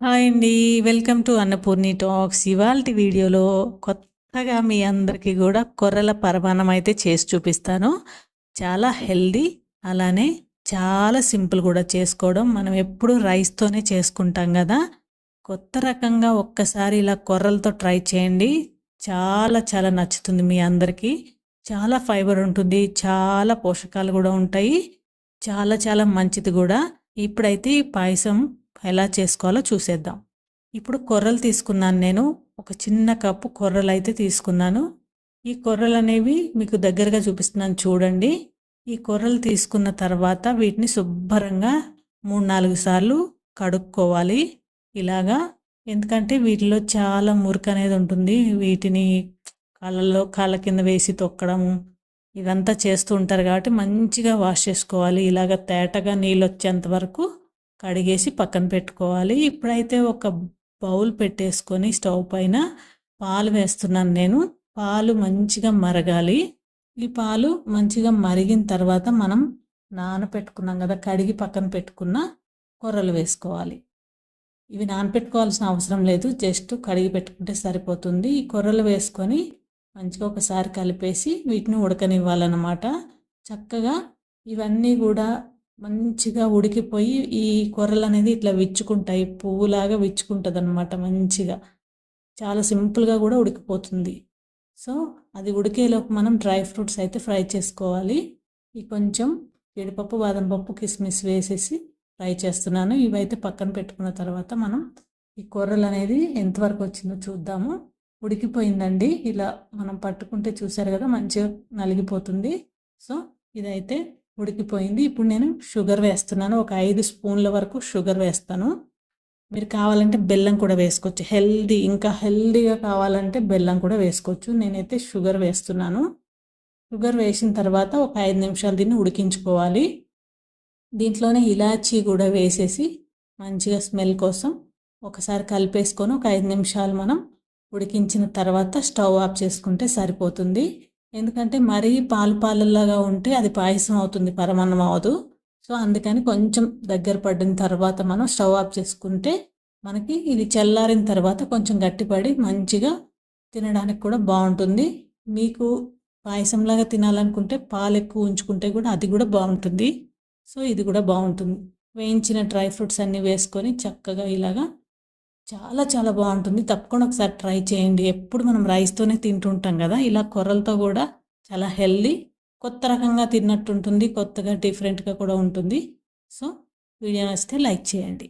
Hi అండి. Welcome to Annapurni talks. ఇవాళ వీడియోలో కొత్తగా మీ అందరికీ కూడా కొర్రల పరమాణం అయితే చేసి చూపిస్తాను. చాలా హెల్దీ అలానే చాలా సింపుల్ కూడా చేసుకోవడం. మనం ఎప్పుడు రైస్తోనే చేసుకుంటాం కదా. కొత్త రకంగా ఒక్కసారి ఇలా కొర్రలతో ట్రై చేయండి. చాలా చాలా నచ్చుతుంది మీ అందరికీ. చాలా ఫైబర్ ఉంటుంది చాలా పోషకాలు కూడా ఉంటాయి. చాలా చాలా మంచిది కూడా. ఇప్పుడైతే ఈ పాయసం ఎలా చేసుకోవాలో చూసేద్దాం. ఇప్పుడు కొర్రలు తీసుకున్నాను నేను. ఒక చిన్న కప్పు కొర్రలు అయితే తీసుకున్నాను. ఈ కొర్రలు అనేవి మీకు దగ్గరగా చూపిస్తున్నాను చూడండి. ఈ కొర్రలు తీసుకున్న తర్వాత వీటిని శుభ్రంగా మూడు నాలుగు సార్లు కడుక్కోవాలి. ఇలాగా. ఎందుకంటే వీటిలో చాలా మురికి అనేది ఉంటుంది. వీటిని కాళ్ళలో కాళ్ళ కింద వేసి తొక్కడం ఇదంతా చేస్తూ ఉంటారు కాబట్టి మంచిగా వాష్ చేసుకోవాలి. ఇలాగ తేటగా నీళ్ళు వచ్చేంత వరకు కడిగేసి పక్కన పెట్టుకోవాలి. ఇప్పుడైతే ఒక బౌల్ పెట్టేసుకొని స్టవ్ పైన పాలు వేస్తున్నాను నేను. పాలు మంచిగా మరగాలి. ఈ పాలు మంచిగా మరిగిన తర్వాత మనం నానపెట్టుకున్నాం కదా కడిగి పక్కన పెట్టుకున్న కొర్రలు వేసుకోవాలి. ఇవి నానపెట్టుకోవాల్సిన అవసరం లేదు. జస్ట్ కడిగి పెట్టుకుంటే సరిపోతుంది. ఈ కొర్రలు వేసుకొని మంచిగా ఒకసారి కలిపేసి వీటిని ఉడకనివ్వాలన్నమాట. చక్కగా ఇవన్నీ కూడా మంచిగా ఉడికిపోయి ఈ కొర్రలు అనేది ఇట్లా విచ్చుకుంటాయి పువ్వులాగా విచ్చుకుంటుంది అనమాట మంచిగా. చాలా సింపుల్గా కూడా ఉడికిపోతుంది. సో అది ఉడికేలోపు మనం డ్రై ఫ్రూట్స్ అయితే ఫ్రై చేసుకోవాలి. ఈ కొంచెం జీడిపప్పు బాదం పప్పు కిస్మిస్ వేసేసి ఫ్రై చేస్తున్నాను. ఇవైతే పక్కన పెట్టుకున్న తర్వాత మనం ఈ కూరలు అనేది ఎంతవరకు వచ్చిందో చూద్దాము. ఉడికిపోయిందండి. ఇలా మనం పట్టుకుంటే చూసారు కదా మంచిగా నలిగిపోతుంది. సో ఇదైతే ఉడికిపోయింది. ఇప్పుడు నేను షుగర్ వేస్తున్నాను. ఒక ఐదు స్పూన్ల వరకు షుగర్ వేస్తాను. మీరు కావాలంటే బెల్లం కూడా వేసుకోవచ్చు. హెల్దీ ఇంకా హెల్దీగా కావాలంటే బెల్లం కూడా వేసుకోవచ్చు. నేనైతే షుగర్ వేస్తున్నాను. షుగర్ వేసిన తర్వాత ఒక ఐదు నిమిషాలు దీన్ని ఉడికించుకోవాలి. దీంట్లోనే ఇలాచీ కూడా వేసేసి మంచిగా స్మెల్ కోసం ఒకసారి కలిపేసుకొని ఒక ఐదు నిమిషాలు మనం ఉడికించిన తర్వాత స్టవ్ ఆఫ్ చేసుకుంటే సరిపోతుంది. ఎందుకంటే మరీ పాలు పాలలాగా ఉంటే అది పాయసం అవుతుంది పరమాన్నం అవ్వదు. సో అందుకని కొంచెం దగ్గర పడిన తర్వాత మనం స్టవ్ ఆఫ్ చేసుకుంటే మనకి ఇది చల్లారిన తర్వాత కొంచెం గట్టిపడి మంచిగా తినడానికి కూడా బాగుంటుంది. మీకు పాయసంలాగా తినాలనుకుంటే పాలు ఎక్కువ ఉంచుకుంటే కూడా అది కూడా బాగుంటుంది. సో ఇది కూడా బాగుంటుంది. వేయించిన డ్రై ఫ్రూట్స్ అన్నీ వేసుకొని చక్కగా ఇలాగా చాలా చాలా బాగుంటుంది. తప్పకుండా ఒకసారి ట్రై చేయండి. ఎప్పుడు మనం రైస్తోనే తింటుంటాం కదా ఇలా కొర్రలతో కూడా చాలా హెల్దీ కొత్త రకంగా తిన్నట్టు ఉంటుంది కొత్తగా డిఫరెంట్గా కూడా ఉంటుంది. సో వీడియో నచ్చితే లైక్ చేయండి.